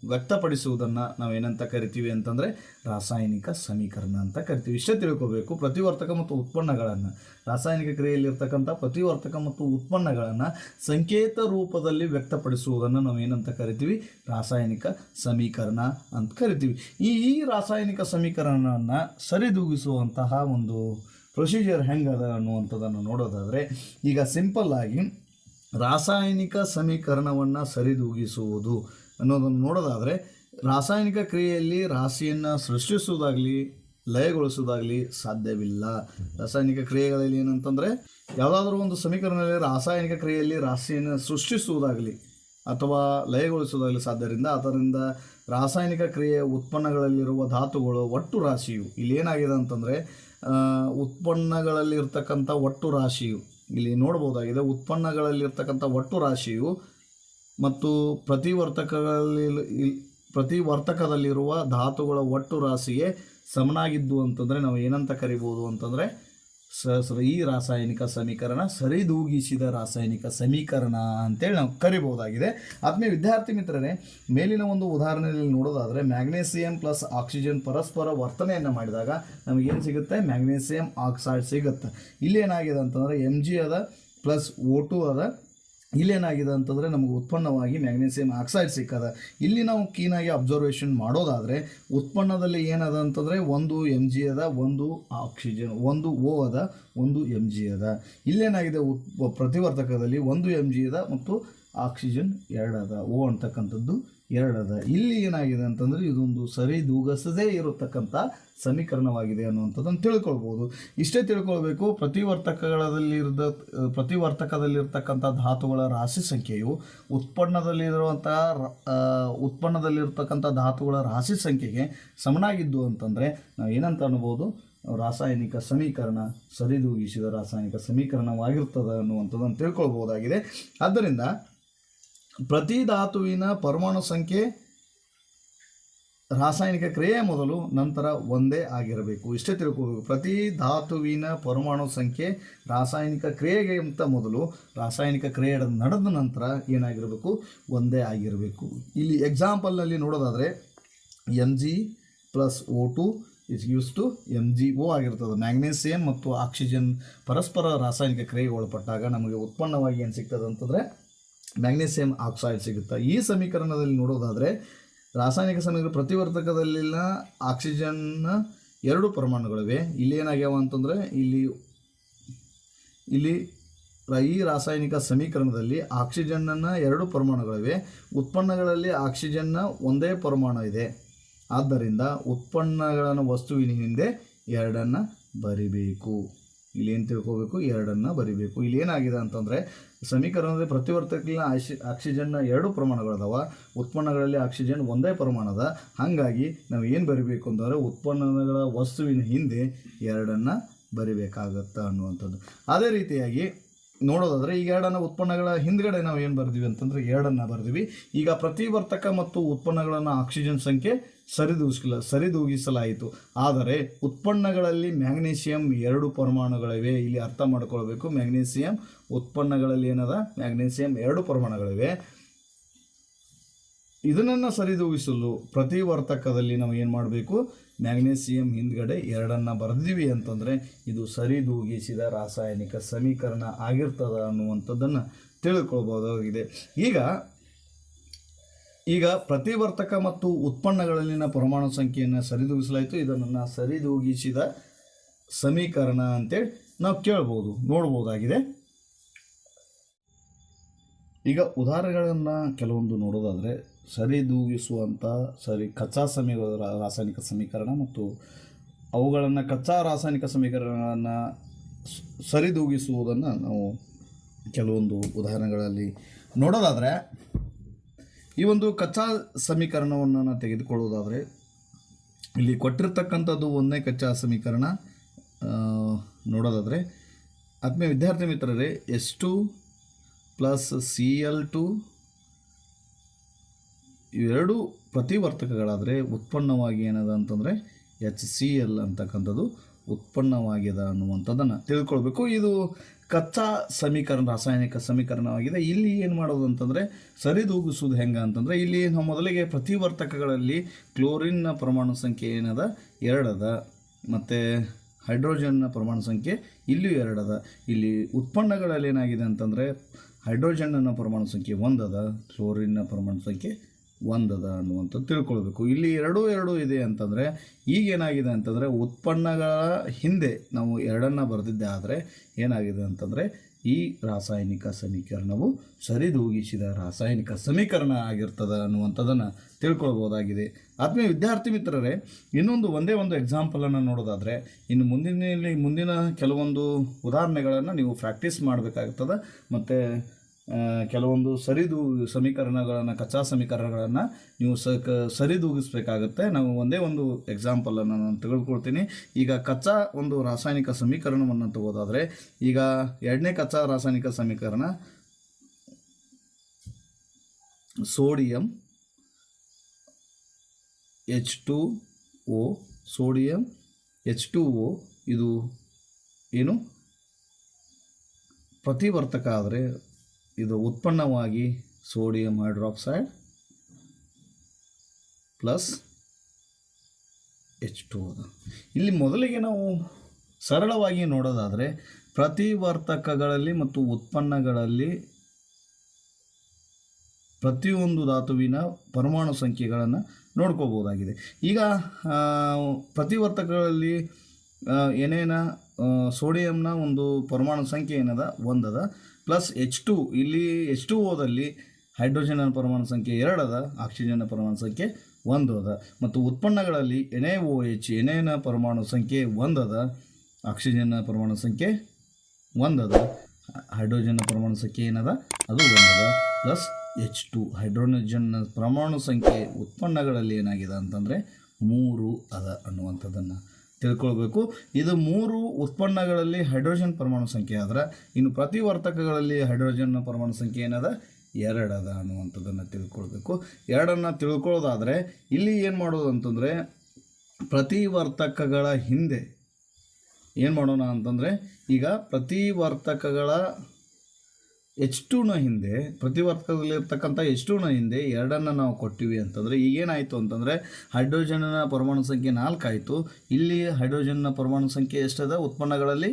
Speaker 1: ವ್ಯಕ್ತಪಡಿಸುವುದನ್ನು ನಾವೇನಂತ ಕರಿತೀವಿ ಅಂತಂದರೆ ರಾಸಾಯನಿಕ ಸಮೀಕರಣ ಅಂತ ಕರಿತೀವಿ. ಇಷ್ಟೇ ತಿಳ್ಕೋಬೇಕು. ಪ್ರತಿವರ್ತಕ ಮತ್ತು ಉತ್ಪನ್ನಗಳನ್ನು. ರಾಸಾಯನಿಕ ಕ್ರಿಯೆಯಲ್ಲಿರ್ತಕ್ಕಂಥ ಪ್ರತಿವರ್ತಕ ಮತ್ತು ಉತ್ಪನ್ನಗಳನ್ನು ಸಂಕೇತ ರೂಪದಲ್ಲಿ ವ್ಯಕ್ತಪಡಿಸುವುದನ್ನು ನಾವು ಏನಂತ ಕರಿತೀವಿ? ರಾಸಾಯನಿಕ ಸಮೀಕರಣ ಅಂತ ಕರಿತೀವಿ. ಈ ರಾಸಾಯನಿಕ ಸಮೀಕರಣವನ್ನು ಸರಿದೂಗಿಸುವಂತಹ ಒಂದು ಪ್ರೊಸೀಜರ್ ಹೆಂಗದ ಅನ್ನುವಂಥದ್ದನ್ನು ನೋಡೋದಾದರೆ, ಈಗ ಆಗಿ ರಾಸಾಯನಿಕ ಸಮೀಕರಣವನ್ನು ಸರಿದೂಗಿಸುವುದು ಅನ್ನೋದನ್ನು ನೋಡೋದಾದರೆ, ರಾಸಾಯನಿಕ ಕ್ರಿಯೆಯಲ್ಲಿ ರಾಶಿಯನ್ನು ಸೃಷ್ಟಿಸುವುದಾಗಲಿ, ಲಯಗೊಳಿಸುವುದಾಗಲಿ ಸಾಧ್ಯವಿಲ್ಲ. ರಾಸಾಯನಿಕ ಕ್ರಿಯೆಗಳಲ್ಲಿ ಏನಂತಂದರೆ, ಯಾವುದಾದ್ರೂ ಒಂದು ಸಮೀಕರಣದಲ್ಲಿ ರಾಸಾಯನಿಕ ಕ್ರಿಯೆಯಲ್ಲಿ ರಾಶಿಯನ್ನು ಸೃಷ್ಟಿಸುವುದಾಗಲಿ ಅಥವಾ ಲಯಗೊಳಿಸುವುದಾಗಲಿ ಸಾಧ್ಯರಿಂದ ಅದರಿಂದ ರಾಸಾಯನಿಕ ಕ್ರಿಯೆಯ ಉತ್ಪನ್ನಗಳಲ್ಲಿರುವ ಧಾತುಗಳು, ಒಟ್ಟು ರಾಶಿಯು ಇಲ್ಲಿ ಏನಾಗಿದೆ ಅಂತಂದರೆ ಉತ್ಪನ್ನಗಳಲ್ಲಿರ್ತಕ್ಕಂಥ ಒಟ್ಟು ರಾಶಿಯು. ಇಲ್ಲಿ ನೋಡ್ಬೋದಾಗಿದೆ ಉತ್ಪನ್ನಗಳಲ್ಲಿರ್ತಕ್ಕಂಥ ಒಟ್ಟು ರಾಶಿಯು ಮತ್ತು ಪ್ರತಿವರ್ತಕಗಳಲ್ಲಿ ಪ್ರತಿ ಪ್ರತಿವರ್ತಕದಲ್ಲಿರುವ ಧಾತುಗಳ ಒಟ್ಟು ರಾಶಿಗೆ ಸಮನಾಗಿದ್ದು ಅಂತಂದರೆ ನಾವು ಏನಂತ ಕರಿಬೋದು ಅಂತಂದರೆ ಸ ಈ ರಾಸಾಯನಿಕ ಸಮೀಕರಣ, ಸರಿದೂಗಿಸಿದ ರಾಸಾಯನಿಕ ಸಮೀಕರಣ ಅಂತೇಳಿ ನಾವು ಕರಿಬಹುದಾಗಿದೆ. ಆದ್ಮೇಲೆ ವಿದ್ಯಾರ್ಥಿ ಮಿತ್ರರೇ, ಮೇಲಿನ ಒಂದು ಉದಾಹರಣೆಯಲ್ಲಿ ನೋಡೋದಾದರೆ, ಮ್ಯಾಗ್ನೇಸಿಯಂ ಪ್ಲಸ್ ಆಕ್ಸಿಜನ್ ಪರಸ್ಪರ ವರ್ತನೆಯನ್ನು ಮಾಡಿದಾಗ ನಮಗೇನು ಸಿಗುತ್ತೆ? ಮ್ಯಾಗ್ನೇಸಿಯಂ ಆಕ್ಸೈಡ್ ಸಿಗುತ್ತೆ. ಇಲ್ಲೇನಾಗಿದೆ ಅಂತಂದರೆ ಎಂ ಜಿ ಅದ, ಪ್ಲಸ್ ಓ ಟು ಅದ ಇಲ್ಲೇನಾಗಿದೆ ಅಂತಂದರೆ ನಮಗೆ ಉತ್ಪನ್ನವಾಗಿ ಮ್ಯಾಗ್ನೀಸಿಯಂ ಆಕ್ಸೈಡ್ ಸಿಕ್ಕದ. ಇಲ್ಲಿ ನಾವು ಕೀನಾಗಿ ಅಬ್ಸರ್ವೇಷನ್ ಮಾಡೋದಾದರೆ ಉತ್ಪನ್ನದಲ್ಲಿ ಏನದ ಅಂತಂದರೆ ಒಂದು ಎಂ ಜಿ ಅದ, ಒಂದು ಆಕ್ಸಿಜನ್ ಒಂದು ಓ ಅದ, ಒಂದು ಎಂ ಜಿ ಅದ. ಇಲ್ಲೇನಾಗಿದೆ ಉತ್ ಪ್ರತಿವರ್ತಕದಲ್ಲಿ ಒಂದು ಎಂ ಜಿ ಅದ ಮತ್ತು ಆಕ್ಸಿಜನ್ ಎರಡದ. ಓ ಅಂತಕ್ಕಂಥದ್ದು ಎರಡದ ಇಲ್ಲಿ ಏನಾಗಿದೆ ಅಂತಂದರೆ ಇದೊಂದು ಸರಿ ದೂಗಸದೇ ಇರತಕ್ಕಂಥ ಸಮೀಕರಣವಾಗಿದೆ ಅನ್ನುವಂಥದ್ದನ್ನು ತಿಳ್ಕೊಳ್ಬೋದು. ಇಷ್ಟೇ ತಿಳ್ಕೊಳ್ಬೇಕು ಪ್ರತಿವರ್ತಕಗಳಲ್ಲಿರದ ಪ್ರತಿವರ್ತಕದಲ್ಲಿರ್ತಕ್ಕಂಥ ಧಾತುಗಳ ರಾಶಿ ಸಂಖ್ಯೆಯು ಉತ್ಪನ್ನದಲ್ಲಿರುವಂತಹ ಉತ್ಪನ್ನದಲ್ಲಿರ್ತಕ್ಕಂಥ ಧಾತುಗಳ ರಾಶಿ ಸಂಖ್ಯೆಗೆ ಸಮನಾಗಿದ್ದು ಅಂತಂದರೆ ನಾವು ಏನಂತ ಅನ್ಬೋದು? ರಾಸಾಯನಿಕ ಸಮೀಕರಣ, ಸರಿದೂಗಿಸಿದ ರಾಸಾಯನಿಕ ಸಮೀಕರಣವಾಗಿರ್ತದೆ ಅನ್ನುವಂಥದ್ದನ್ನು ತಿಳ್ಕೊಳ್ಬೋದಾಗಿದೆ. ಆದ್ದರಿಂದ ಪ್ರತಿ ಧಾತುವಿನ ಪರಮಾಣು ಸಂಖ್ಯೆ ರಾಸಾಯನಿಕ ಕ್ರಿಯೆ ಮೊದಲು ನಂತರ ಒಂದೇ ಆಗಿರಬೇಕು. ಇಷ್ಟೇ ತಿಳ್ಕೋಬೇಕು. ಪ್ರತಿ ಧಾತುವಿನ ಪರಮಾಣು ಸಂಖ್ಯೆ ರಾಸಾಯನಿಕ ಕ್ರಿಯೆಗಿಂತ ಮೊದಲು ರಾಸಾಯನಿಕ ಕ್ರಿಯೆ ನಡೆದ ನಂತರ ಏನಾಗಿರಬೇಕು? ಒಂದೇ ಆಗಿರಬೇಕು. ಇಲ್ಲಿ ಎಕ್ಸಾಂಪಲ್ನಲ್ಲಿ ನೋಡೋದಾದರೆ M G plus O two is use to M G O ಆಗಿರ್ತದೆ. ಮ್ಯಾಗ್ನೀಸಿಯಮ್ ಮತ್ತು ಆಕ್ಸಿಜನ್ ಪರಸ್ಪರ ರಾಸಾಯನಿಕ ಕ್ರಿಯೆಗೆ ಒಳಪಟ್ಟಾಗ ನಮಗೆ ಉತ್ಪನ್ನವಾಗಿ ಏನು ಸಿಗ್ತದೆ ಅಂತಂದರೆ ಮ್ಯಾಗ್ನೇಸಿಯಂ ಆಕ್ಸೈಡ್ ಸಿಗುತ್ತೆ? ಈ ಸಮೀಕರಣದಲ್ಲಿ ನೋಡೋದಾದರೆ ರಾಸಾಯನಿಕ ಸಮೀಕರಣ ಪ್ರತಿವರ್ತಕದಲ್ಲಿನ ಆಕ್ಸಿಜನ್ನ ಎರಡು ಪ್ರಮಾಣಗಳಿವೆ. ಇಲ್ಲಿ ಏನಾಗ್ಯಾವ ಅಂತಂದರೆ ಇಲ್ಲಿ ಇಲ್ಲಿ ಈ ರಾಸಾಯನಿಕ ಸಮೀಕರಣದಲ್ಲಿ ಆಕ್ಸಿಜನ್ನನ್ನು ಎರಡು ಪ್ರಮಾಣಗಳಿವೆ. ಉತ್ಪನ್ನಗಳಲ್ಲಿ ಆಕ್ಸಿಜನ್ನ ಒಂದೇ ಪ್ರಮಾಣ ಇದೆ. ಆದ್ದರಿಂದ ಉತ್ಪನ್ನಗಳನ್ನು ವಸ್ತುವಿನ ಹಿಂದೆ ಎರಡನ್ನು ಬರಿಬೇಕು. ಇಲ್ಲಿ ಏನು ತಿಳ್ಕೋಬೇಕು? ಎರಡನ್ನು ಬರಿಬೇಕು. ಇಲ್ಲಿ ಏನಾಗಿದೆ ಅಂತಂದರೆ, ಸಮೀಕರಣದಲ್ಲಿ ಪ್ರತಿವರ್ತಕಲಿನ ಆಕ್ಸಿ, ಆಕ್ಸಿಜನ್ನ ಎರಡು ಪ್ರಮಾಣಗಳದಾವ. ಉತ್ಪನ್ನಗಳಲ್ಲಿ ಆಕ್ಸಿಜನ್ ಒಂದೇ ಪ್ರಮಾಣದ. ಹಾಗಾಗಿ ನಾವು ಏನು ಬರಿಬೇಕು ಅಂತಂದರೆ, ಉತ್ಪನ್ನಗಳ ವಸ್ತುವಿನ ಹಿಂದೆ ಎರಡನ್ನು ಬರಿಬೇಕಾಗತ್ತೆ ಅನ್ನುವಂಥದ್ದು. ಅದೇ ರೀತಿಯಾಗಿ ನೋಡೋದಾದರೆ ಈಗ ಎರಡನ್ನ ಉತ್ಪನ್ನಗಳ ಹಿಂದ್ಗಡೆ ನಾವು ಏನು ಬರ್ತೀವಿ ಅಂತಂದರೆ ಎರಡನ್ನು ಬರ್ತೀವಿ ಈಗ ಪ್ರತಿವರ್ತಕ ಮತ್ತು ಉತ್ಪನ್ನಗಳನ್ನು ಆಕ್ಸಿಜನ್ ಸಂಖ್ಯೆ ಸರಿದೂಗಿಸಲ ಸರಿದೂಗಿಸಲಾಯಿತು. ಆದರೆ ಉತ್ಪನ್ನಗಳಲ್ಲಿ ಮ್ಯಾಗ್ನೀಷಿಯಂ ಎರಡು ಪರಮಾಣುಗಳಿವೆ. ಇಲ್ಲಿ ಅರ್ಥ ಮಾಡ್ಕೊಳ್ಬೇಕು. ಮ್ಯಾಗ್ನೀಷಿಯಂ ಉತ್ಪನ್ನಗಳಲ್ಲಿ ಏನದ? ಮ್ಯಾಗ್ನೀಷಿಯಂ ಎರಡು ಪರಮಾಣುಗಳಿವೆ. ಇದನ್ನು ಸರಿದೂಗಿಸಲು ಪ್ರತಿವರ್ತಕದಲ್ಲಿ ನಾವು ಏನು ಮಾಡಬೇಕು? ಮ್ಯಾಗ್ನೀಸಿಯಂ ಹಿಂದ್ಗಡೆ ಎರಡನ್ನು ಬರೆದಿವಿ ಅಂತಂದರೆ ಇದು ಸರಿದೂಗಿಸಿದ ರಾಸಾಯನಿಕ ಸಮೀಕರಣ ಆಗಿರ್ತದ ಅನ್ನುವಂಥದ್ದನ್ನು ತಿಳ್ಕೊಳ್ಬೋದಾಗಿದೆ. ಈಗ ಈಗ ಪ್ರತಿವರ್ತಕ ಮತ್ತು ಉತ್ಪನ್ನಗಳಲ್ಲಿನ ಪರಮಾಣು ಸಂಖ್ಯೆಯನ್ನು ಸರಿದೂಗಿಸಲಾಯಿತು. ಇದನ್ನು ಸರಿದೂಗಿಸಿದ ಸಮೀಕರಣ ಅಂತೇಳಿ ನಾವು ಕೇಳ್ಬೋದು, ನೋಡ್ಬೋದಾಗಿದೆ. ಈಗ ಉದಾಹರಣೆಗಳನ್ನು ಕೆಲವೊಂದು ನೋಡೋದಾದರೆ ಸರಿದೂಗಿಸುವಂಥ ಸರಿ ಕಚ್ಚಾ ಸಮೀ ರಾಸಾಯನಿಕ ಸಮೀಕರಣ ಮತ್ತು ಅವುಗಳನ್ನು ಕಚ್ಚಾ ರಾಸಾಯನಿಕ ಸಮೀಕರಣಗಳನ್ನು ಸರಿದೂಗಿಸುವುದನ್ನು ನಾವು ಕೆಲವೊಂದು ಉದಾಹರಣೆಗಳಲ್ಲಿ ನೋಡೋದಾದರೆ, ಈ ಒಂದು ಕಚ್ಚಾ ಸಮೀಕರಣವನ್ನು ನಾವು ತೆಗೆದುಕೊಳ್ಳೋದಾದರೆ, ಇಲ್ಲಿ ಕೊಟ್ಟಿರ್ತಕ್ಕಂಥದ್ದು ಒಂದನೇ ಕಚ್ಚಾ ಸಮೀಕರಣ ನೋಡೋದಾದರೆ, ಆತ್ಮೀಯ ವಿದ್ಯಾರ್ಥಿ ಮಿತ್ರರೇ, S two plus C L two ಇವೆರಡು ಪ್ರತಿವರ್ತಕಗಳಾದರೆ ಉತ್ಪನ್ನವಾಗಿ ಏನದ ಅಂತಂದರೆ ಎಚ್ ಸಿ ಎಲ್ ಅಂತಕ್ಕಂಥದ್ದು ಉತ್ಪನ್ನವಾಗಿದೆ ಅನ್ನುವಂಥದ್ದನ್ನು ತಿಳ್ಕೊಳ್ಬೇಕು. ಇದು ಕಚ್ಚಾ ಸಮೀಕರಣ, ರಾಸಾಯನಿಕ ಸಮೀಕರಣವಾಗಿದೆ. ಇಲ್ಲಿ ಏನು ಮಾಡೋದು ಅಂತಂದರೆ ಸರಿದೂಗಿಸೋದು ಹೆಂಗೆ ಅಂತಂದರೆ ಇಲ್ಲಿ ನಾವು ಮೊದಲಿಗೆ ಪ್ರತಿವರ್ತಕಗಳಲ್ಲಿ ಕ್ಲೋರಿನ್ನ ಪ್ರಮಾಣ ಸಂಖ್ಯೆ ಏನದ? ಎರಡದ. ಮತ್ತು ಹೈಡ್ರೋಜನ್ನ ಪ್ರಮಾಣ ಸಂಖ್ಯೆ ಇಲ್ಲಿಯೂ ಎರಡದ. ಇಲ್ಲಿ ಉತ್ಪನ್ನಗಳಲ್ಲಿ ಏನಾಗಿದೆ ಅಂತಂದರೆ ಹೈಡ್ರೋಜನ್ನ ಪ್ರಮಾಣ ಸಂಖ್ಯೆ ಒಂದದ, ಕ್ಲೋರಿನ್ನ ಪ್ರಮಾಣ ಸಂಖ್ಯೆ ಒಂದದ ಅನ್ನುವಂಥದ್ದು ತಿಳ್ಕೊಳ್ಬೇಕು. ಇಲ್ಲಿ ಎರಡೂ ಎರಡು ಇದೆ ಅಂತಂದರೆ, ಈಗ ಏನಾಗಿದೆ ಅಂತಂದರೆ, ಉತ್ಪನ್ನಗಳ ಹಿಂದೆ ನಾವು ಎರಡನ್ನು ಬರೆದಿದ್ದೆ ಆದರೆ ಏನಾಗಿದೆ ಅಂತಂದರೆ, ಈ ರಾಸಾಯನಿಕ ಸಮೀಕರಣವು ಸರಿದೂಗಿಸಿದ ರಾಸಾಯನಿಕ ಸಮೀಕರಣ ಆಗಿರ್ತದೆ ಅನ್ನುವಂಥದ್ದನ್ನು ತಿಳ್ಕೊಳ್ಬೋದಾಗಿದೆ. ಆತ್ಮೀಯ ವಿದ್ಯಾರ್ಥಿ ಮಿತ್ರರೇ, ಇನ್ನೊಂದು ಒಂದೇ ಒಂದು ಎಕ್ಸಾಂಪಲನ್ನು ನೋಡೋದಾದರೆ, ಇನ್ನು ಮುಂದಿನ ಮುಂದಿನ ಕೆಲವೊಂದು ಉದಾಹರಣೆಗಳನ್ನು ನೀವು ಪ್ರಾಕ್ಟೀಸ್ ಮಾಡಬೇಕಾಗ್ತದೆ, ಮತ್ತು ಕೆಲವೊಂದು ಸರಿದೂ ಸಮೀಕರಣಗಳನ್ನು, ಕಚ್ಚಾ ಸಮೀಕರಣಗಳನ್ನು ನೀವು ಸ, ಕ, ಸರಿದೂಗಿಸ್ಬೇಕಾಗತ್ತೆ. ನಾವು ಒಂದೇ ಒಂದು ಎಕ್ಸಾಂಪಲನ್ನು ನಾನು ತೆಗೆದುಕೊಳ್ತೀನಿ. ಈಗ ಕಚ್ಚಾ ಒಂದು ರಾಸಾಯನಿಕ ಸಮೀಕರಣವನ್ನು ತಗೋದಾದರೆ, ಈಗ ಎರಡನೇ ಕಚ್ಚಾ ರಾಸಾಯನಿಕ ಸಮೀಕರಣ sodium H two O sodium H two O ಇದು ಏನು ಪ್ರತಿವರ್ತಕ ಆದರೆ ಇದು ಉತ್ಪನ್ನವಾಗಿ sodium hydroxide plus H two ಅದು. ಇಲ್ಲಿ ಮೊದಲಿಗೆ ನಾವು ಸರಳವಾಗಿ ನೋಡೋದಾದರೆ ಪ್ರತಿವರ್ತಕಗಳಲ್ಲಿ ಮತ್ತು ಉತ್ಪನ್ನಗಳಲ್ಲಿ ಪ್ರತಿಯೊಂದು ಧಾತುವಿನ ಪರಮಾಣು ಸಂಖ್ಯೆಗಳನ್ನು ನೋಡ್ಕೋಬೋದಾಗಿದೆ. ಈಗ ಪ್ರತಿವರ್ತಕಗಳಲ್ಲಿ ಏನೇನ ಸೋಡಿಯಂನ ಒಂದು ಪರಮಾಣು ಸಂಖ್ಯೆ ಏನದ? ಒಂದದ. ಪ್ಲಸ್ ಎಚ್ ಟು ಇಲ್ಲಿ ಎಚ್ ಟು ಓದಲ್ಲಿ ಹೈಡ್ರೋಜನ್ ಪರಮಾಣು ಸಂಖ್ಯೆ ಎರಡು ಅದ ಆಕ್ಸಿಜನ್ ಪರಮಾಣು ಸಂಖ್ಯೆ ಒಂದು ಅದ. ಮತ್ತು ಉತ್ಪನ್ನಗಳಲ್ಲಿ ಎನೆ ಓ ಎಚ್ ಎನೆನ ಪರಮಾಣು ಸಂಖ್ಯೆ ಒಂದು ಅದ ಆಕ್ಸಿಜನ್ನ ಪರಮಾಣು ಸಂಖ್ಯೆ ಒಂದು ಅದ. ಹೈಡ್ರೋಜನ್ ಪರಮಾಣು ಸಂಖ್ಯೆ ಏನದ? ಅದು ಒಂದದ ಪ್ಲಸ್ ಎಚ್ ಟು ಹೈಡ್ರೋಜನ್ನ ಪರಮಾಣು ಸಂಖ್ಯೆ ಉತ್ಪನ್ನಗಳಲ್ಲಿ ಏನಾಗಿದೆ ಅಂತಂದರೆ ಮೂರು ಅದ ಅನ್ನುವಂಥದ್ದನ್ನು. ತಿಳ್ಕೊಳ್ಬೇಕು. ಇದು ಮೂರು ಉತ್ಪನ್ನಗಳಲ್ಲಿ ಹೈಡ್ರೋಜನ್ ಪರಮಾಣು ಸಂಖ್ಯೆ ಆದ್ರೆ ಇನ್ನು ಪ್ರತಿವರ್ತಕಗಳಲ್ಲಿ ಹೈಡ್ರೋಜನ್ ಪರಮಾಣು ಸಂಖ್ಯೆ ಏನದ? ಎರಡದ ಅನ್ನುವಂಥದ್ದನ್ನು ತಿಳ್ಕೊಳ್ಬೇಕು. ಎರಡನ್ನು ತಿಳ್ಕೊಳ್ಳೋದಾದರೆ ಇಲ್ಲಿ ಏನು ಮಾಡೋದು ಅಂತಂದರೆ ಪ್ರತಿವರ್ತಕಗಳ ಹಿಂದೆ ಏನು ಮಾಡೋಣ ಅಂತಂದರೆ ಈಗ ಪ್ರತಿವರ್ತಕಗಳ ಎಚ್ ಟೂನ ಹಿಂದೆ ಪ್ರತಿವರ್ತಕದಲ್ಲಿರ್ತಕ್ಕಂಥ ಎಚ್ ಟೂನ ಹಿಂದೆ ಎರಡನ್ನು ನಾವು ಕೊಟ್ಟಿವಿ ಅಂತಂದರೆ, ಈಗೇನಾಯಿತು ಅಂತಂದರೆ, ಹೈಡ್ರೋಜನ್ನ ಪರಮಾಣು ಸಂಖ್ಯೆ ನಾಲ್ಕಾಯಿತು. ಇಲ್ಲಿ ಹೈಡ್ರೋಜನ್ನ ಪರಮಾಣು ಸಂಖ್ಯೆ ಎಷ್ಟದ? ಉತ್ಪನ್ನಗಳಲ್ಲಿ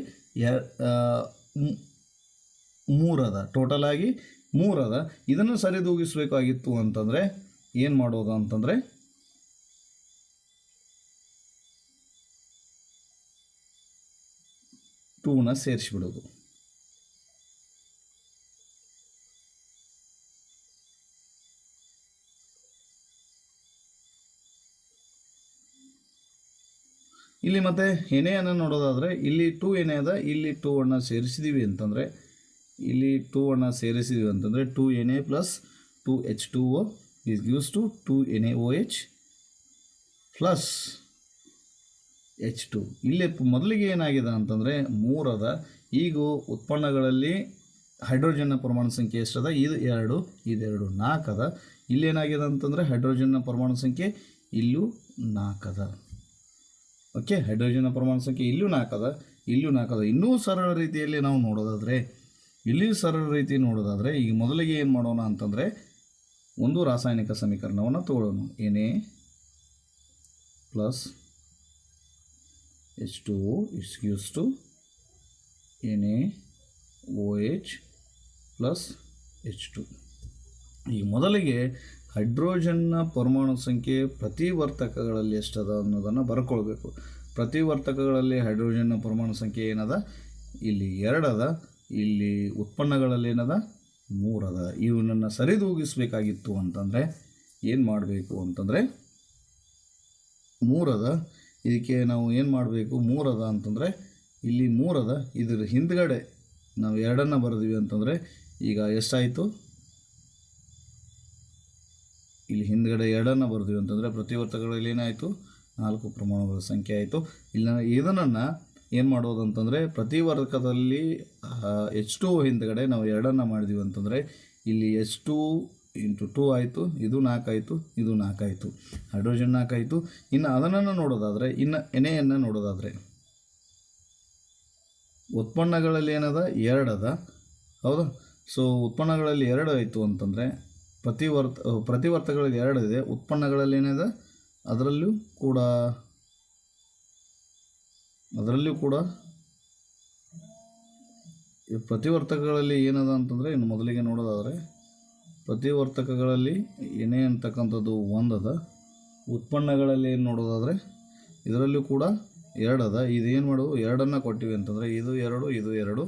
Speaker 1: ಮೂರದ. ಟೋಟಲ್ ಆಗಿ ಮೂರದ. ಇದನ್ನು ಸರಿದೂಗಿಸಬೇಕಾಗಿತ್ತು ಅಂತಂದರೆ, ಏನು ಮಾಡೋದು ಅಂತಂದರೆ ಟೂನ ಸೇರಿಸಿಬಿಡೋದು. ಇಲ್ಲಿ ಮತ್ತೆ ಎಣೆಯನ್ನು ನೋಡೋದಾದರೆ ಇಲ್ಲಿ ಟೂ ಎಣೆ ಅದ, ಇಲ್ಲಿ ಟೂ ಅಣ್ಣ ಸೇರಿಸಿದ್ದೀವಿ ಅಂತಂದರೆ, ಇಲ್ಲಿ ಟೂ ಅಣ್ಣ ಸೇರಿಸಿದ್ದೀವಿ ಅಂತಂದರೆ two N A plus two H two O is gives to two N A O H plus H two ಇಲ್ಲಿ ಮೊದಲಿಗೆ ಏನಾಗಿದೆ ಅಂತಂದರೆ ಮೂರದ ಈಗ ಉತ್ಪನ್ನಗಳಲ್ಲಿ ಹೈಡ್ರೋಜನ್ನ ಪರಮಾಣು ಸಂಖ್ಯೆ ಎಷ್ಟದ? ಇದು ಎರಡು ಇದೆರಡು ನಾಲ್ಕದ. ಇಲ್ಲೇನಾಗಿದೆ ಅಂತಂದರೆ ಹೈಡ್ರೋಜನ್ನ ಪರಮಾಣು ಸಂಖ್ಯೆ ಇಲ್ಲೂ ನಾಲ್ಕದ. ಓಕೆ ಹೈಡ್ರೋಜನ್ನ ಪರಮಾಣು ಸಂಖ್ಯೆ ಇಲ್ಲೂ ನಾಲ್ಕದ ಇಲ್ಲೂ ನಾಲ್ಕದ, ಇನ್ನೂ ಸರಳ ರೀತಿಯಲ್ಲಿ ನಾವು ನೋಡೋದಾದರೆ, ಇಲ್ಲಿಯೂ ಸರಳ ರೀತಿ ನೋಡೋದಾದರೆ, ಈಗ ಮೊದಲಿಗೆ ಏನು ಮಾಡೋಣ ಅಂತಂದರೆ, ಒಂದು ರಾಸಾಯನಿಕ ಸಮೀಕರಣವನ್ನು ತಗೊಳ್ಳೋಣ. N A plus H two O is use to, N A O H plus H two. ಈ ಮೊದಲಿಗೆ ಹೈಡ್ರೋಜನ್ನ ಪರಮಾಣು ಸಂಖ್ಯೆ ಪ್ರತಿವರ್ತಕಗಳಲ್ಲಿ ಎಷ್ಟದ ಅನ್ನೋದನ್ನು ಬರ್ಕೊಳ್ಬೇಕು. ಪ್ರತಿವರ್ತಕಗಳಲ್ಲಿ ಹೈಡ್ರೋಜನ್ನ ಪರಮಾಣು ಸಂಖ್ಯೆ ಏನದ? ಇಲ್ಲಿ ಎರಡದ, ಇಲ್ಲಿ ಉತ್ಪನ್ನಗಳಲ್ಲಿ ಏನದ? ಮೂರದ. ಇವನನ್ನು ಸರಿದೂಗಿಸ್ಬೇಕಾಗಿತ್ತು ಅಂತಂದರೆ ಏನು ಮಾಡಬೇಕು ಅಂತಂದರೆ ಮೂರದ, ಇದಕ್ಕೆ ನಾವು ಏನು ಮಾಡಬೇಕು? ಮೂರದ ಅಂತಂದರೆ ಇಲ್ಲಿ ಮೂರದ, ಇದರ ಹಿಂದ್ಗಡೆ ನಾವು ಎರಡನ್ನು ಬರೆದಿವಿ ಅಂತಂದರೆ ಈಗ ಎಷ್ಟಾಯಿತು? ಇಲ್ಲಿ ಹಿಂದ್ಗಡೆ ಎರಡನ್ನು ಬರೆದಿವಿ ಅಂತಂದರೆ ಪ್ರತಿವರ್ತಕಗಳಲ್ಲಿ ಏನಾಯಿತು? ನಾಲ್ಕು ಪ್ರಮಾಣಗಳ ಸಂಖ್ಯೆ ಆಯಿತು. ಇಲ್ಲ ಇದನ್ನು ಏನು ಮಾಡೋದು ಅಂತಂದರೆ ಪ್ರತಿ ವರ್ಗದಲ್ಲಿ ಎಚ್ ಟು ಹಿಂದ್ಗಡೆ ನಾವು ಎರಡನ್ನು ಮಾಡಿದ್ವಿ ಅಂತಂದರೆ ಇಲ್ಲಿ ಎಚ್ ಟು ಇಂಟು ಟು ಆಯಿತು, ಇದು ನಾಲ್ಕಾಯಿತು ಇದು ನಾಲ್ಕಾಯಿತು ಹೈಡ್ರೋಜನ್ ನಾಲ್ಕಾಯಿತು ಇನ್ನು ಅದನ್ನು ನೋಡೋದಾದರೆ, ಇನ್ನು ಎಣೆಯನ್ನು ನೋಡೋದಾದರೆ, ಉತ್ಪನ್ನಗಳಲ್ಲಿ ಏನದ? ಎರಡದ. ಹೌದಾ? ಸೊ ಉತ್ಪನ್ನಗಳಲ್ಲಿ ಎರಡು ಆಯಿತು ಅಂತಂದರೆ ಪ್ರತಿವರ್ತ ಪ್ರತಿವರ್ತಗಳಲ್ಲಿ ಎರಡಿದೆ ಉತ್ಪನ್ನಗಳಲ್ಲಿ ಏನಿದೆ? ಅದರಲ್ಲೂ ಕೂಡ ಅದರಲ್ಲೂ ಕೂಡ ಈ ಪ್ರತಿವರ್ತಕಗಳಲ್ಲಿ ಏನದ ಅಂತಂದರೆ, ಇನ್ನು ಮೊದಲಿಗೆ ನೋಡೋದಾದರೆ, ಪ್ರತಿವರ್ತಕಗಳಲ್ಲಿ ಏನೇ ಅಂತಕ್ಕಂಥದ್ದು ಒಂದದ, ಉತ್ಪನ್ನಗಳಲ್ಲಿ ಏನು ನೋಡೋದಾದರೆ ಇದರಲ್ಲೂ ಕೂಡ ಎರಡದ. ಇದೇನು ಮಾಡೋದು ಎರಡನ್ನು ಕೊಟ್ಟಿವಿ ಅಂತಂದರೆ, ಇದು ಎರಡು ಇದು ಎರಡು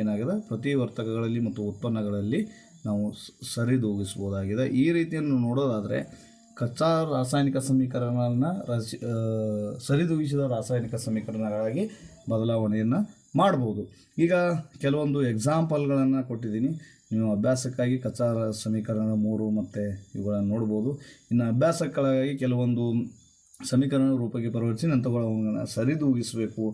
Speaker 1: ಏನಾಗಿದೆ? ಪ್ರತಿವರ್ತಕಗಳಲ್ಲಿ ಮತ್ತು ಉತ್ಪನ್ನಗಳಲ್ಲಿ ನಾವು ಸರಿದೂಗಿಸ್ಬೋದಾಗಿದೆ ಈ ರೀತಿಯನ್ನು ನೋಡೋದಾದರೆ ಕಚ್ಚಾ ರಾಸಾಯನಿಕ ಸಮೀಕರಣಗಳನ್ನು ರಚಿ ಸರಿದೂಗಿಸಿದ ರಾಸಾಯನಿಕ ಸಮೀಕರಣಗಳಾಗಿ ಬದಲಾವಣೆಯನ್ನು ಮಾಡ್ಬೋದು. ಈಗ ಕೆಲವೊಂದು ಎಕ್ಸಾಂಪಲ್ಗಳನ್ನು ಕೊಟ್ಟಿದ್ದೀನಿ. ನೀವು ಅಭ್ಯಾಸಕ್ಕಾಗಿ ಕಚ್ಚಾ ಸಮೀಕರಣ ಮೂರು ಮತ್ತು ಇವುಗಳನ್ನು ನೋಡ್ಬೋದು. ಇನ್ನು ಅಭ್ಯಾಸಕ್ಕಾಗಿ ಕೆಲವೊಂದು ಸಮೀಕರಣ ರೂಪಕ್ಕೆ ಪರಿವರ್ತಿಸಿ ನಂತರ ಅವುಗಳನ್ನು ಸರಿದೂಗಿಸಬೇಕು.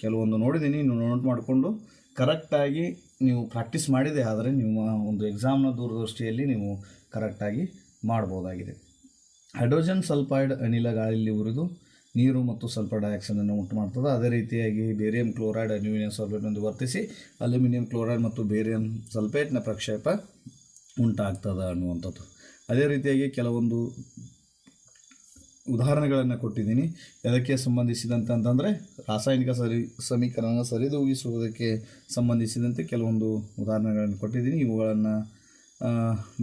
Speaker 1: ಕೆಲವೊಂದು ನೋಡಿದ್ದೀನಿ, ನೀವು ನೋಟ್ ಮಾಡಿಕೊಂಡು ಕರೆಕ್ಟಾಗಿ ನೀವು ಪ್ರಾಕ್ಟೀಸ್ ಮಾಡಿದೆ ಆದರೆ ನಿಮ್ಮ ಒಂದು ಎಕ್ಸಾಮ್ನ ದೂರದೃಷ್ಟಿಯಲ್ಲಿ ನೀವು ಕರೆಕ್ಟಾಗಿ ಮಾಡ್ಬೋದಾಗಿದೆ. ಹೈಡ್ರೋಜನ್ ಸಲ್ಫೈಡ್ ಅನಿಲ ಗಾಳಿಯಲ್ಲಿ ಉರಿದು ನೀರು ಮತ್ತು ಸಲ್ಫರ್ ಡೈಆಕ್ಸೈಡನ್ನು ಉಂಟು ಮಾಡ್ತದೆ. ಅದೇ ರೀತಿಯಾಗಿ ಬೇರಿಯಂ ಕ್ಲೋರೈಡ್ ಅಲ್ಯೂಮಿನಿಯಂ ಸಲ್ಫೇಟ್ನೊಂದು ವರ್ತಿಸಿ ಅಲ್ಯೂಮಿನಿಯಂ ಕ್ಲೋರೈಡ್ ಮತ್ತು ಬೇರಿಯಂ ಸಲ್ಫೇಟ್ನ ಪ್ರಕ್ಷೇಪ ಉಂಟಾಗ್ತದೆ ಅನ್ನುವಂಥದ್ದು. ಅದೇ ರೀತಿಯಾಗಿ ಕೆಲವೊಂದು ಉದಾಹರಣೆಗಳನ್ನು ಕೊಟ್ಟಿದ್ದೀನಿ. ಅದಕ್ಕೆ ಸಂಬಂಧಿಸಿದಂತೆ ಅಂತಂದರೆ ರಾಸಾಯನಿಕ ಸರಿ ಸಮೀಕರಣ ಸರಿದೂಗಿಸುವುದಕ್ಕೆ ಸಂಬಂಧಿಸಿದಂತೆ ಕೆಲವೊಂದು ಉದಾಹರಣೆಗಳನ್ನು ಕೊಟ್ಟಿದ್ದೀನಿ. ಇವುಗಳನ್ನು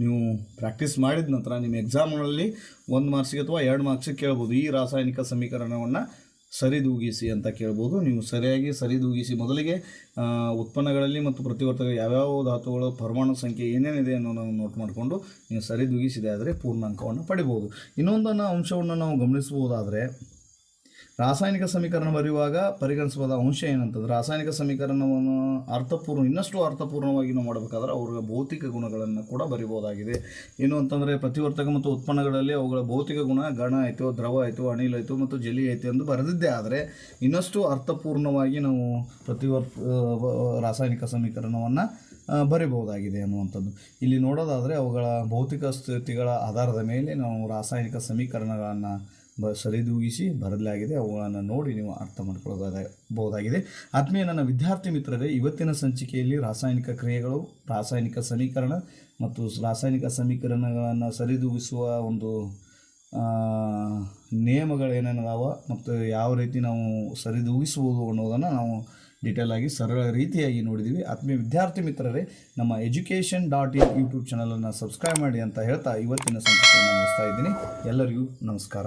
Speaker 1: ನೀವು ಪ್ರಾಕ್ಟೀಸ್ ಮಾಡಿದ ನಂತರ ನಿಮ್ಮ ಎಕ್ಸಾಮ್ಗಳಲ್ಲಿ ಒಂದು ಮಾರ್ಕ್ಸಿಗೆ ಅಥವಾ ಎರಡು ಮಾರ್ಕ್ಸಿಗೆ ಕೇಳ್ಬೋದು. ಈ ರಾಸಾಯನಿಕ ಸಮೀಕರಣವನ್ನು ಸರಿದೂಗಿಸಿ ಅಂತ ಕೇಳ್ಬೋದು. ನೀವು ಸರಿಯಾಗಿ ಸರಿದೂಗಿಸಿ ಮೊದಲಿಗೆ ಉತ್ಪನ್ನಗಳಲ್ಲಿ ಮತ್ತು ಪ್ರತಿವರ್ತಕ ಯಾವ್ಯಾವ ಧಾತುಗಳ, ಪರಮಾಣು ಸಂಖ್ಯೆ ಏನೇನಿದೆ ಅನ್ನೋದನ್ನು ನೋಟ್ ಮಾಡಿಕೊಂಡು ನೀವು ಸರಿದೂಗಿಸಿದೆ ಆದರೆ ಪೂರ್ಣಾಂಕವನ್ನು ಪಡಿಬೋದು. ಇನ್ನೊಂದನ್ನು ಅಂಶವನ್ನು ನಾವು ಗಮನಿಸಬಹುದಾದರೆ ರಾಸಾಯನಿಕ ಸಮೀಕರಣ ಬರೆಯುವಾಗ ಪರಿಗಣಿಸಬಹುದಾದ ಅಂಶ ಏನಂತಂದ್ರೆ ರಾಸಾಯನಿಕ ಸಮೀಕರಣವನ್ನು ಅರ್ಥಪೂರ್ಣ ಇನ್ನಷ್ಟು ಅರ್ಥಪೂರ್ಣವಾಗಿ ನಾವು ಮಾಡಬೇಕಾದ್ರೆ ಅವರ ಭೌತಿಕ ಗುಣಗಳನ್ನು ಕೂಡ ಬರಿಬೋದಾಗಿದೆ. ಏನು ಅಂತಂದರೆ ಪ್ರತಿವರ್ತಕ ಮತ್ತು ಉತ್ಪನ್ನಗಳಲ್ಲಿ ಅವುಗಳ ಭೌತಿಕ ಗುಣ ಗಣ ಆಯಿತು, ದ್ರವ ಆಯಿತು, ಅನಿಲ ಆಯಿತು ಮತ್ತು ಜಲಿ ಆಯಿತು ಎಂದು ಬರೆದಿದ್ದೇ ಆದರೆ ಇನ್ನಷ್ಟು ಅರ್ಥಪೂರ್ಣವಾಗಿ ನಾವು ಪ್ರತಿವರ್ತ ರಾಸಾಯನಿಕ ಸಮೀಕರಣವನ್ನು ಬರಿಬಹುದಾಗಿದೆ ಅನ್ನುವಂಥದ್ದು. ಇಲ್ಲಿ ನೋಡೋದಾದರೆ ಅವುಗಳ ಭೌತಿಕ ಸ್ಥಿತಿಗಳ ಆಧಾರದ ಮೇಲೆ ನಾವು ರಾಸಾಯನಿಕ ಸಮೀಕರಣಗಳನ್ನು ಬ ಸರಿದೂಗಿಸಿ ಬರಲಾಗಿದೆ. ಅವುಗಳನ್ನು ನೋಡಿ ನೀವು ಅರ್ಥ ಮಾಡ್ಕೊಳ್ಬೋದಾಗಬಹುದಾಗಿದೆ ಆತ್ಮೀಯ ನನ್ನ ವಿದ್ಯಾರ್ಥಿ ಮಿತ್ರರೇ ಇವತ್ತಿನ ಸಂಚಿಕೆಯಲ್ಲಿ ರಾಸಾಯನಿಕ ಕ್ರಿಯೆಗಳು ರಾಸಾಯನಿಕ ಸಮೀಕರಣ ಮತ್ತು ರಾಸಾಯನಿಕ ಸಮೀಕರಣಗಳನ್ನು ಸರಿದೂಗಿಸುವ ಒಂದು ಆ, ನಿಯಮಗಳೇನೇನದಾವ ಮತ್ತು ಯಾವ ರೀತಿ ನಾವು ಸರಿದೂಗಿಸುವುದು ಅನ್ನೋದನ್ನು ನಾವು ಡೀಟೇಲ್ ಆಗಿ ಸರಳ ರೀತಿಯಾಗಿ ನೋಡಿದ್ದೀವಿ ಆತ್ಮೀಯ ವಿದ್ಯಾರ್ಥಿ ಮಿತ್ರರೇ ನಮ್ಮ ಎಜುಕೇಷನ್ ಡಾಟ್ ಇನ್ ಯೂಟ್ಯೂಬ್ ಚಾನಲನ್ನು ಸಬ್ಸ್ಕ್ರೈಬ್ ಮಾಡಿ ಅಂತ ಹೇಳ್ತಾ ಇವತ್ತಿನ ಸಂಚಿಕೆಯನ್ನು ಮುಗಿಸ್ತಾ ಇದ್ದೀನಿ. ಎಲ್ಲರಿಗೂ ನಮಸ್ಕಾರ.